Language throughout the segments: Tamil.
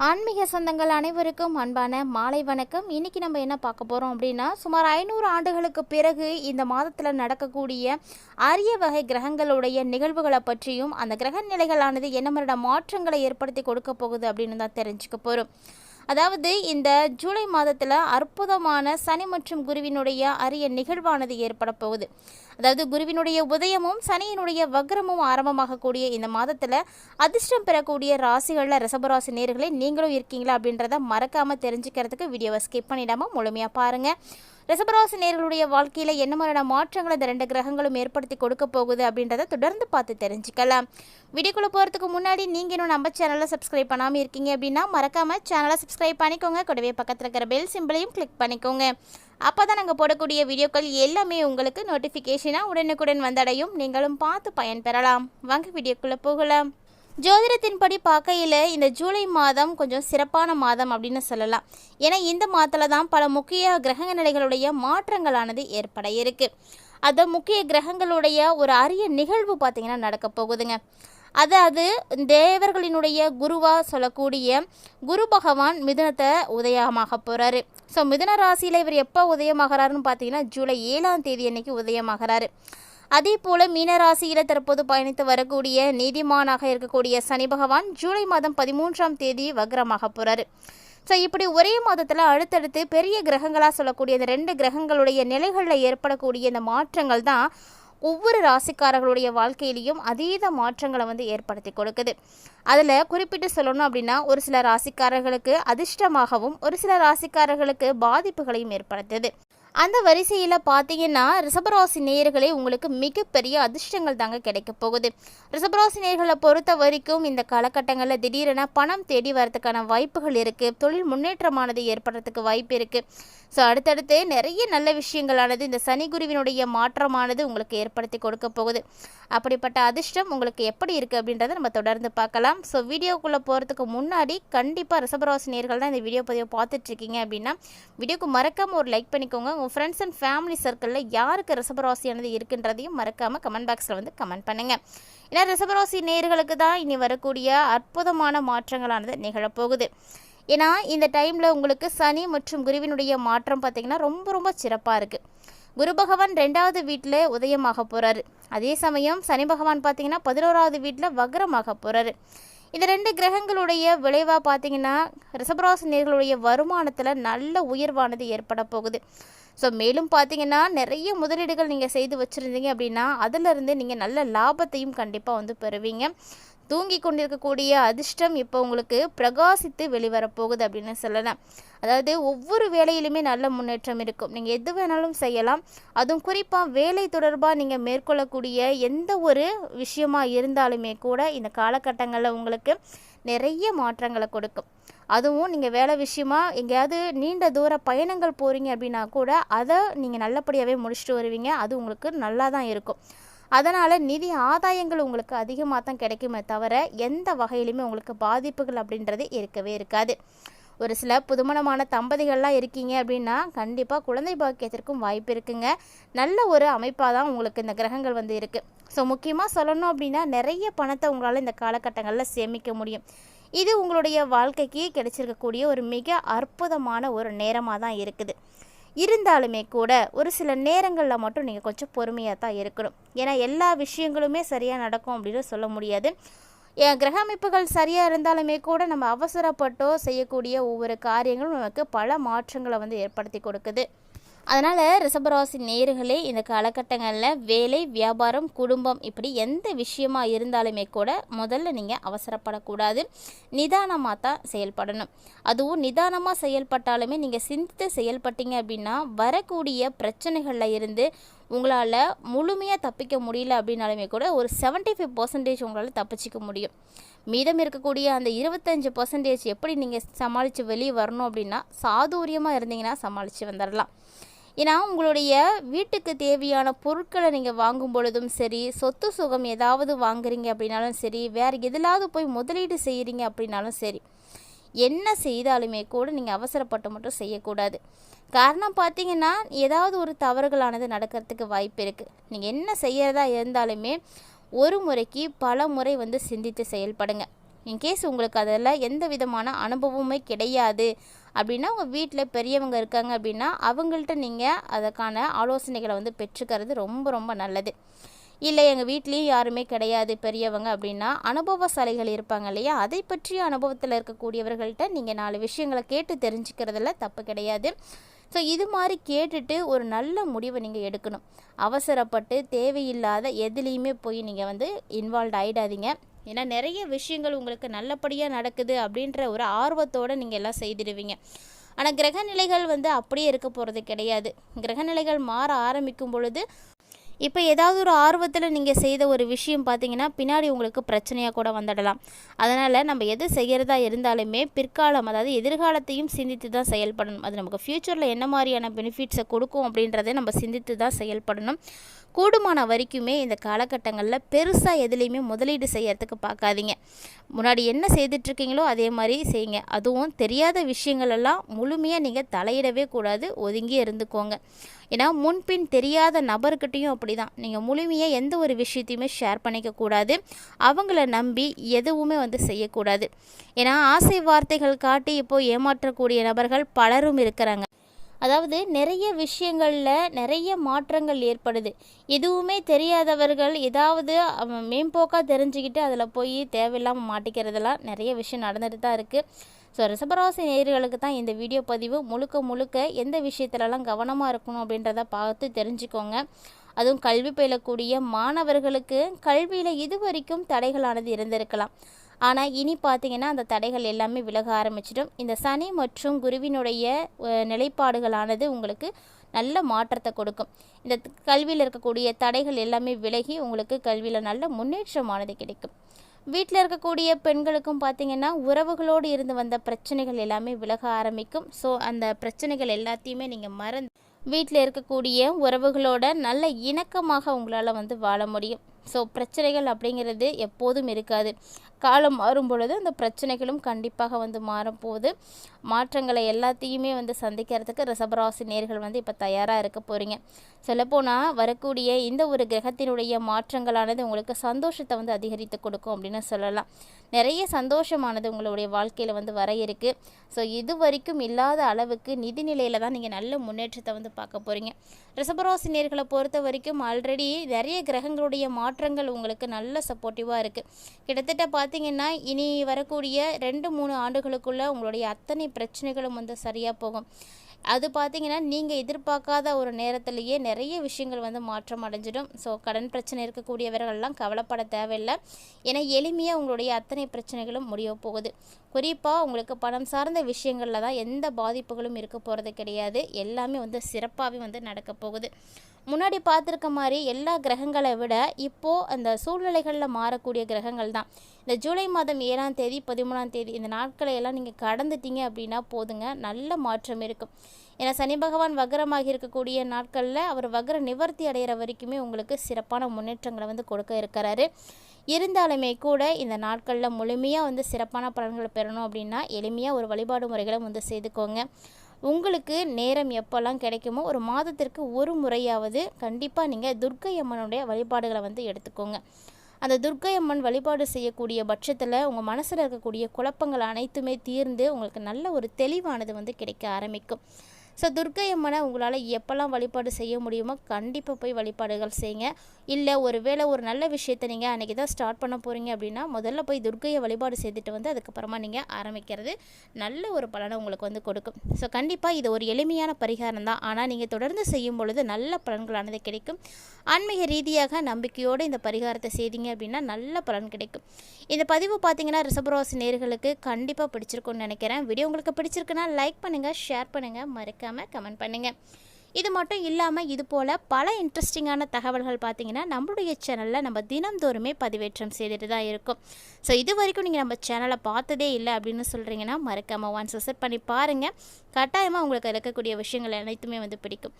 ஆன்மீக சொந்தங்கள் அனைவருக்கும் அன்பான மாலை வணக்கம். இன்னைக்கு நம்ம என்ன பார்க்க போகிறோம் அப்படின்னா சுமார் ஐநூறு ஆண்டுகளுக்கு பிறகு இந்த மாதத்தில் நடக்கக்கூடிய அரிய வகை கிரகங்களுடைய நிகழ்வுகளை பற்றியும் அந்த கிரக நிலைகளானது என்ன மாதிரியான மாற்றங்களை ஏற்படுத்தி கொடுக்க போகுது அப்படின்னு தான் தெரிஞ்சுக்க போகிறோம் அதாவது இந்த ஜூலை மாதத்தில் அற்புதமான சனி மற்றும் குருவினுடைய அரிய நிகழ்வானது ஏற்பட போகுது. அதாவது குருவினுடைய உதயமும் சனியினுடைய வக்ரமும் ஆரம்பமாகக்கூடிய இந்த மாதத்தில் அதிர்ஷ்டம் பெறக்கூடிய ராசிகளில் ரிசபராசி நேர்களை நீங்களும் இருக்கீங்களா அப்படின்றத மறக்காமல் தெரிஞ்சுக்கிறதுக்கு வீடியோவை ஸ்கிப் பண்ணிடாமல் முழுமையாக பாருங்கள் ரிசபராசி நேர்களுடைய வாழ்க்கையில் என்ன மாதிரியான மாற்றங்களை இந்த ரெண்டு கிரகங்களும் ஏற்படுத்தி கொடுக்க போகுது அப்படின்றத தொடர்ந்து பார்த்து தெரிஞ்சுக்கலாம். வீடியோக்குள்ளே போகிறதுக்கு முன்னாடி நீங்கள் இன்னும் நம்ம சேனலை சப்ஸ்கிரைப் பண்ணாமல் இருக்கீங்க அப்படின்னா மறக்காமல் சேனலை சப்ஸ்கிரைப் பண்ணிக்கோங்க. கூடவே பக்கத்தில் இருக்கிற பெல் சிம்பிளையும் கிளிக் பண்ணிக்கோங்க. அப்போ தான் நாங்கள் போடக்கூடிய வீடியோக்கள் எல்லாமே உங்களுக்கு நோட்டிஃபிகேஷனாக உடனுக்குடன் வந்தடையும். நீங்களும் பார்த்து பயன்பெறலாம் வாங்க வீடியோக்குள்ளே போகலாம். ஜோதிடத்தின்படி பார்க்கையில் இந்த ஜூலை மாதம் கொஞ்சம் சிறப்பான மாதம் அப்படின்னு சொல்லலாம். ஏன்னா இந்த மாதத்தில் தான் பல முக்கிய கிரக நிலைகளுடைய மாற்றங்களானது ஏற்பட இருக்குது அது முக்கிய கிரகங்களுடைய ஒரு அரிய நிகழ்வு பார்த்திங்கன்னா நடக்க போகுதுங்க. அதாவது தேவர்களினுடைய குருவாக சொல்லக்கூடிய குரு பகவான் மிதுனத்தை உதயமாக போகிறாரு ஸோ மிதுன ராசியில் இவர் எப்போ உதயமாகிறாருன்னு பார்த்தீங்கன்னா ஜூலை ஏழாம் தேதி அன்னைக்கு உதயமாகிறாரு. அதே போல மீனராசியில தற்போது பயணித்து வரக்கூடிய நீதிமானாக இருக்கக்கூடிய சனி பகவான் ஜூலை மாதம் பதிமூன்றாம் தேதி வக்ரமாக போறாரு. ஸோ இப்படி ஒரே மாதத்தில் அடுத்தடுத்து பெரிய கிரகங்களாக சொல்லக்கூடிய இந்த ரெண்டு கிரகங்களுடைய நிலைகளில் ஏற்படக்கூடிய இந்த மாற்றங்கள் தான் ஒவ்வொரு ராசிக்காரர்களுடைய வாழ்க்கையிலையும் அதீத மாற்றங்களை வந்து ஏற்படுத்தி கொடுக்குது. அதில் குறிப்பிட்டு சொல்லணும் அப்படின்னா ஒரு சில ராசிக்காரர்களுக்கு அதிர்ஷ்டமாகவும் ஒரு சில ராசிக்காரர்களுக்கு பாதிப்புகளையும் ஏற்படுத்துது. அந்த வரிசையில் பார்த்தீங்கன்னா ரிசபராசி நேயர்களே உங்களுக்கு மிகப்பெரிய அதிர்ஷ்டங்கள் தாங்க கிடைக்க போகுது. ரிசபராசி நேயர்களை பொறுத்த வரைக்கும் இந்த காலகட்டங்களில் திடீரென பணம் தேடி வரதுக்கான வாய்ப்புகள் இருக்குது தொழில் முன்னேற்றமானது ஏற்படுறதுக்கு வாய்ப்பு இருக்குது ஸோ அடுத்தடுத்து நிறைய நல்ல விஷயங்களானது இந்த சனி குருவினுடைய மாற்றமானது உங்களுக்கு ஏற்படுத்தி கொடுக்க போகுது. அப்படிப்பட்ட அதிர்ஷ்டம் உங்களுக்கு எப்படி இருக்குது அப்படின்றத நம்ம தொடர்ந்து பார்க்கலாம். ஸோ வீடியோக்குள்ளே போகிறதுக்கு முன்னாடி கண்டிப்பாக ரிசபராசி நேர்கள் தான் இந்த வீடியோ பதிவை பார்த்துட்ருக்கீங்க அப்படின்னா வீடியோக்கு மறக்காமல் ஒரு லைக் பண்ணிக்கோங்க. உங்கள் ஃப்ரெண்ட்ஸ் அண்ட் ஃபேமிலி சர்க்கிளில் யாருக்கு ரிஷபராசியானது இருக்குன்றதையும் மறக்காமல் கமெண்ட் பாக்ஸில் வந்து கமெண்ட் பண்ணுங்கள் ஏன்னா ரிசபராசி நேர்களுக்கு தான் இனி வரக்கூடிய அற்புதமான மாற்றங்களானது நிகழப்போகுது. ஏன்னா இந்த டைமில் உங்களுக்கு சனி மற்றும் குருவினுடைய மாற்றம் பார்த்திங்கன்னா ரொம்ப ரொம்ப சிறப்பாக இருக்குது குரு பகவான் ரெண்டாவது வீட்டில் உதயமாக போகிறாரு அதே சமயம் சனி பகவான் பார்த்திங்கன்னா பதினோராவது வீட்டில் வக்ரமாக போகிறாரு இந்த ரெண்டு கிரகங்களுடைய விளைவாக பார்த்தீங்கன்னா ரிஷபராசினியர்களுடைய வருமானத்தில் நல்ல உயர்வானது ஏற்பட போகுது. ஸோ மேலும் பார்த்தீங்கன்னா நிறைய முதலீடுகள் நீங்கள் செய்து வச்சுருந்தீங்க அப்படின்னா அதிலிருந்து நீங்கள் நல்ல லாபத்தையும் கண்டிப்பாக வந்து பெறுவீங்க. தூங்கி கொண்டிருக்கக்கூடிய அதிர்ஷ்டம் இப்போ உங்களுக்கு பிரகாசித்து வெளிவரப்போகுது அப்படின்னு சொல்லலாம். அதாவது ஒவ்வொரு வேலையிலுமே நல்ல முன்னேற்றம் இருக்கும். நீங்கள் எது வேணாலும் செய்யலாம். அதுவும் குறிப்பாக வேலை தொடர்பாக நீங்கள் மேற்கொள்ளக்கூடிய எந்த ஒரு விஷயமாக இருந்தாலுமே கூட இந்த காலகட்டங்களில் உங்களுக்கு நிறைய மாற்றங்களை கொடுக்கும். அதுவும் நீங்கள் வேலை விஷயமா எங்கேயாவது நீண்ட தூர பயணங்கள் போகிறீங்க அப்படின்னா கூட அதை நீங்கள் நல்லபடியாகவே முடிச்சுட்டு வருவீங்க. அது உங்களுக்கு நல்லா தான் இருக்கும். அதனால் நிதி ஆதாயங்கள் உங்களுக்கு அதிகமாக தான் கிடைக்குமே தவிர எந்த வகையிலுமே உங்களுக்கு பாதிப்புகள் அப்படின்றது இருக்கவே இருக்காது. ஒரு சில புதுமணமான தம்பதிகள்லாம் இருக்கீங்க அப்படின்னா கண்டிப்பாக குழந்தை பாக்கியத்திற்கும் வாய்ப்பு இருக்குங்க. நல்ல ஒரு அமைப்பாக தான் உங்களுக்கு இந்த கிரகங்கள் வந்து இருக்குது ஸோ முக்கியமாக சொல்லணும் அப்படின்னா நிறைய பணத்தை உங்களால் இந்த காலகட்டங்களில் சேமிக்க முடியும். இது உங்களுடைய வாழ்க்கைக்கு கிடைச்சிருக்கக்கூடிய ஒரு மிக அற்புதமான ஒரு நேரமாக தான் இருக்குது. இருந்தாலுமே கூட ஒரு சில நேரங்களில் மட்டும் நீங்கள் கொஞ்சம் பொறுமையாக தான் இருக்கணும். ஏன்னா எல்லா விஷயங்களுமே சரியாக நடக்கும் அப்படின்னு சொல்ல முடியாது. என் கிரக அமைப்புகள் சரியாக இருந்தாலுமே கூட நம்ம அவசரப்பட்டோ செய்யக்கூடிய ஒவ்வொரு காரியங்களும் நமக்கு பல மாற்றங்களை வந்து ஏற்படுத்தி கொடுக்குது. அதனால் ரிஷபராசி நேர்களே இந்த காலகட்டங்களில் வேலை வியாபாரம் குடும்பம் இப்படி எந்த விஷயமா இருந்தாலுமே கூட முதல்ல நீங்கள் அவசரப்படக்கூடாது. நிதானமாக தான் செயல்படணும். அதுவும் நிதானமாக செயல்பட்டாலுமே நீங்கள் சிந்தித்து செயல்பட்டீங்க அப்படின்னா வரக்கூடிய பிரச்சனைகளில் இருந்து உங்களால் முழுமையாக தப்பிக்க முடியல அப்படின்னாலுமே கூட ஒரு செவன்ட்டி ஃபைவ் பர்சன்டேஜ் உங்களால் தப்பிச்சிக்க முடியும். மீதம் இருக்கக்கூடிய அந்த இருபத்தஞ்சு பர்சன்டேஜ் எப்படி நீங்கள் சமாளித்து வெளியே வரணும் அப்படின்னா சாதுரியமாக இருந்தீங்கன்னா சமாளித்து வந்துடலாம் ஏன்னா உங்களுடைய வீட்டுக்கு தேவையான பொருட்களை நீங்கள் வாங்கும் பொழுதும் சரி சொத்து சுகம் ஏதாவது வாங்குறீங்க அப்படின்னாலும் சரி வேறு எதிலாவது போய் முதலீடு செய்கிறீங்க அப்படின்னாலும் சரி என்ன செய்தாலுமே கூட நீங்கள் அவசரப்பட்டு மட்டும் செய்யக்கூடாது. காரணம் பார்த்தீங்கன்னா ஏதாவது ஒரு தவறுகளானது நடக்கிறதுக்கு வாய்ப்பு இருக்குது நீங்கள் என்ன செய்கிறதா இருந்தாலுமே ஒரு முறைக்கு பல முறை வந்து சிந்தித்து செயல்படுங்க. இன்கேஸ் உங்களுக்கு அதில் எந்த விதமான அனுபவமுமே கிடையாது அப்படின்னா உங்கள் வீட்டில் பெரியவங்க இருக்காங்க அப்படின்னா அவங்கள்ட்ட நீங்கள் அதற்கான ஆலோசனைகளை வந்து பெற்றுக்கிறது ரொம்ப ரொம்ப நல்லது. இல்லை எங்கள் வீட்லேயும் யாருமே கிடையாது பெரியவங்க அப்படின்னா அனுபவசாலிகள் இருப்பாங்க இல்லையா? அதை பற்றிய அனுபவத்தில் இருக்கக்கூடியவர்கள்ட்ட நீங்கள் நாலு விஷயங்களை கேட்டு தெரிஞ்சுக்கிறதுல தப்பு கிடையாது. ஸோ இது மாதிரி கேட்டுட்டு ஒரு நல்ல முடிவை நீங்கள் எடுக்கணும். அவசரப்பட்டு தேவையில்லாத எதுலேயுமே போய் நீங்கள் வந்து இன்வால்வ் ஆகிடாதீங்க ஏன்னா நிறைய விஷயங்கள் உங்களுக்கு நல்லபடியாக நடக்குது அப்படின்ற ஒரு ஆர்வத்தோடு நீங்கள் எல்லாம் செய்திடுவீங்க. ஆனால் கிரகநிலைகள் வந்து அப்படியே இருக்க போகிறது கிடையாது. கிரகநிலைகள் மாற ஆரம்பிக்கும் பொழுது இப்போ ஏதாவது ஒரு ஆர்வத்தில் நீங்கள் செய்த ஒரு விஷயம் பார்த்தீங்கன்னா பின்னாடி உங்களுக்கு பிரச்சனையாக கூட வந்துடலாம். அதனால் நம்ம எது செய்கிறதா இருந்தாலுமே பிற்காலம் அதாவது எதிர்காலத்தையும் சிந்தித்து தான் செயல்படணும். அது நமக்கு ஃப்யூச்சரில் என்ன மாதிரியான பெனிஃபிட்ஸை கொடுக்கும் அப்படின்றத நம்ம சிந்தித்து தான் செயல்படணும். கூடுமான வரைக்குமே இந்த காலகட்டங்களில் பெருசாக எதுலேயுமே முதலீடு செய்யறதுக்கு பார்க்காதீங்க. முன்னாடி என்ன செய்துட்ருக்கீங்களோ அதே மாதிரி செய்யுங்க அதுவும் தெரியாத விஷயங்களெல்லாம் முழுமையாக நீங்கள் தலையிடவே கூடாது. ஒதுங்கி இருந்துக்கோங்க. ஏன்னா முன்பின் தெரியாத நபர்கிட்டையும் அப்படி தான் நீங்கள் முழுமையாக எந்த ஒரு விஷயத்தையுமே ஷேர் பண்ணிக்கக்கூடாது அவங்கள நம்பி எதுவுமே வந்து செய்யக்கூடாது. ஏன்னா ஆசை வார்த்தைகள் காட்டி இப்போ ஏமாற்றக்கூடிய நபர்கள் பலரும் இருக்கிறாங்க. அதாவது நிறைய விஷயங்களில் நிறைய மாற்றங்கள் ஏற்படுது. எதுவுமே தெரியாதவர்கள் ஏதாவது மேம்போக்காக தெரிஞ்சுக்கிட்டு அதில் போய் தேவையில்லாமல் மாட்டிக்கிறதெல்லாம் நிறைய விஷயம் நடந்துட்டு தான் இருக்குது ஸோ ரிசபராசி நேயர்களுக்கு தான் இந்த வீடியோ பதிவு. முழுக்க முழுக்க எந்த விஷயத்துலலாம் கவனமாக இருக்கணும் அப்படின்றத பார்த்து தெரிஞ்சுக்கோங்க. அதுவும் கல்வி பயிலக்கூடிய மாணவர்களுக்கு கல்வியில் இதுவரைக்கும் தடைகளானது இருந்திருக்கலாம். ஆனால் இனி பார்த்தீங்கன்னா அந்த தடைகள் எல்லாமே விலக ஆரம்பிச்சிடும். இந்த சனி மற்றும் குருவினுடைய நிலைப்பாடுகளானது உங்களுக்கு நல்ல மாற்றத்தை கொடுக்கும். இந்த கல்வியில் இருக்கக்கூடிய தடைகள் எல்லாமே விலகி உங்களுக்கு கல்வியில் நல்ல முன்னேற்றமானது கிடைக்கும். வீட்டில் இருக்கக்கூடிய பெண்களுக்கும் பார்த்தீங்கன்னா உறவுகளோடு இருந்து வந்த பிரச்சனைகள் எல்லாமே விலக ஆரம்பிக்கும். ஸோ அந்த பிரச்சனைகள் எல்லாத்தையுமே நீங்கள் மறந்து வீட்டில் இருக்கக்கூடிய உறவுகளோட நல்ல இணக்கமாக உங்களால் வந்து வாழ முடியும். ஸோ பிரச்சனைகள் அப்படிங்கிறது எப்போதும் இருக்காது. காலம் மாறும் பொழுது அந்த பிரச்சனைகளும் கண்டிப்பாக வந்து மாறப்போகுது மாற்றங்களை எல்லாத்தையுமே வந்து சந்திக்கிறதுக்கு ரிசபராசி நேர்கள் வந்து இப்போ தயாராக இருக்க போகிறீங்க சொல்லப்போனால் வரக்கூடிய இந்த ஒரு கிரகத்தினுடைய மாற்றங்களானது உங்களுக்கு சந்தோஷத்தை வந்து அதிகரித்து கொடுக்கும் அப்படின்னு சொல்லலாம். நிறைய சந்தோஷமானது உங்களுடைய வாழ்க்கையில் வந்து வர இருக்குது ஸோ இது வரைக்கும் இல்லாத அளவுக்கு நிதி நிலையில் தான் நீங்கள் நல்ல முன்னேற்றத்தை வந்து பார்க்க போகிறீங்க ரிசபராசி நேர்களை பொறுத்த வரைக்கும் ஆல்ரெடி நிறைய கிரகங்களுடைய மாற்றங்கள் உங்களுக்கு நல்ல சப்போர்ட்டிவாக இருக்குது கிட்டத்தட்ட பார்த்தீங்கன்னா இனி வரக்கூடிய ரெண்டு மூணு ஆண்டுகளுக்குள்ளே உங்களுடைய அத்தனை பிரச்சனைகளும் வந்து சரியாக போகும். அது பார்த்தீங்கன்னா நீங்கள் எதிர்பார்க்காத ஒரு நேரத்திலேயே நிறைய விஷயங்கள் வந்து மாற்றம் அடைஞ்சிடும். ஸோ கடன் பிரச்சனை இருக்கக்கூடியவர்கள்லாம் கவலைப்பட தேவையில்லை. ஏன்னா எளிமையாக உங்களுடைய அத்தனை பிரச்சனைகளும் முடிய போகுது. குறிப்பாக உங்களுக்கு பணம் சார்ந்த விஷயங்களில் தான் எந்த பாதிப்புகளும் இருக்க போகிறது கிடையாது. எல்லாமே வந்து சிறப்பாகவே வந்து நடக்க போகுது. முன்னாடி பார்த்துருக்க மாதிரி எல்லா கிரகங்களை விட இப்போது அந்த சூழ்நிலைகளில் மாறக்கூடிய கிரகங்கள் தான். இந்த ஜூலை மாதம் ஏழாம் தேதி பதிமூணாம் தேதி இந்த நாட்களை எல்லாம் நீங்கள் கடந்துட்டீங்க அப்படின்னா போதுங்க. நல்ல மாற்றம் இருக்கும். ஏன்னா சனி பகவான் வக்ரமாக இருக்கக்கூடிய நாட்களில் அவர் வக்ர நிவர்த்தி அடைகிற வரைக்குமே உங்களுக்கு சிறப்பான முன்னேற்றங்களை வந்து கொடுக்க இருக்கிறாரு. இருந்தாலுமே கூட இந்த நாட்களில் முழுமையாக வந்து சிறப்பான பலன்களை பெறணும் அப்படின்னா எளிமையாக ஒரு வழிபாடு முறைகளை வந்து செய்துக்கோங்க. உங்களுக்கு நேரம் எப்போல்லாம் கிடைக்குமோ ஒரு மாதத்திற்கு ஒரு முறையாவது கண்டிப்பாக நீங்கள் துர்க்கை அம்மனுடைய வழிபாடுகளை வந்து எடுத்துக்கோங்க. அந்த துர்க்கை அம்மன் வழிபாடு செய்யக்கூடிய பட்சத்தில் உங்கள் மனசில் இருக்கக்கூடிய குழப்பங்கள் அனைத்துமே தீர்ந்து உங்களுக்கு நல்ல ஒரு தெளிவானது வந்து கிடைக்க ஆரம்பிக்கும். ஸோ துர்க்கை அம்மனை உங்களால் எப்போல்லாம் வழிபாடு செய்ய முடியுமோ கண்டிப்பாக போய் வழிபாடுகள் செய்யுங்க இல்லை ஒரு வேளை ஒரு நல்ல விஷயத்தை நீங்கள் அன்றைக்கி தான் ஸ்டார்ட் பண்ண போகிறீங்க அப்படின்னா முதல்ல போய் துர்க்கையை வழிபாடு செய்துட்டு வந்து அதுக்கப்புறமா நீங்கள் ஆரம்பிக்கிறது நல்ல ஒரு பலனை உங்களுக்கு வந்து கொடுக்கும். ஸோ கண்டிப்பாக இது ஒரு எளிமையான பரிகாரம் தான். ஆனால் நீங்கள் தொடர்ந்து செய்யும் பொழுது நல்ல பலன்களானது கிடைக்கும். ஆன்மீக ரீதியாக நம்பிக்கையோடு இந்த பரிகாரத்தை செய்தீங்க அப்படின்னா நல்ல பலன் கிடைக்கும். இந்த பதிவு பார்த்தீங்கன்னா ரிஷபராசி நேர்களுக்கு கண்டிப்பாக பிடிச்சிருக்கும்னு நினைக்கிறேன். வீடியோ உங்களுக்கு பிடிச்சிருக்குன்னா லைக் பண்ணுங்கள் ஷேர் பண்ணுங்கள் மறக்க மறக்காமல் கமெண்ட் பண்ணுங்கள் இது மட்டும் இல்லாமல் இது போல் பல இன்ட்ரெஸ்டிங்கான தகவல்கள் பார்த்தீங்கன்னா நம்மளுடைய சேனலில் நம்ம தினம்தோறுமே பதிவேற்றம் செய்துட்டு தான் இருக்கும். ஸோ இது வரைக்கும் நீங்கள் நம்ம சேனலை பார்த்ததே இல்லை அப்படின்னு சொல்கிறீங்கன்னா மறக்காமல் ஒன்ஸ் விசிட் பண்ணி பாருங்கள் கட்டாயமாக உங்களுக்கு இருக்கக்கூடிய விஷயங்கள் அனைத்துமே வந்து பிடிக்கும்.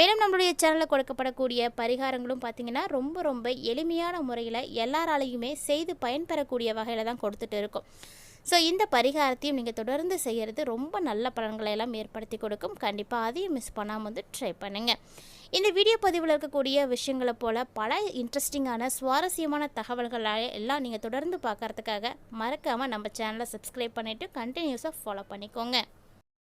மேலும் நம்மளுடைய சேனலில் கொடுக்கப்படக்கூடிய பரிகாரங்களும் பார்த்தீங்கன்னா ரொம்ப ரொம்ப எளிமையான முறையில் எல்லாராலையுமே செய்து பயன்பெறக்கூடிய வகையில் தான் கொடுத்துட்டு இருக்கும். ஸோ இந்த பரிகாரத்தையும் நீங்கள் தொடர்ந்து செய்கிறது ரொம்ப நல்ல பலன்களை எல்லாம் ஏற்படுத்தி கொடுக்கும். கண்டிப்பாக அதையும் மிஸ் பண்ணாமல் வந்து ட்ரை பண்ணுங்கள் இந்த வீடியோ பதிவில் இருக்கக்கூடிய விஷயங்களை போல் பல இன்ட்ரெஸ்டிங்கான சுவாரஸ்யமான தகவல்களை எல்லாம் நீங்கள் தொடர்ந்து பார்க்கறதுக்காக மறக்காமல் நம்ம சேனலை சப்ஸ்கிரைப் பண்ணிவிட்டு கண்டினியூஸாக ஃபாலோ பண்ணிக்கோங்க.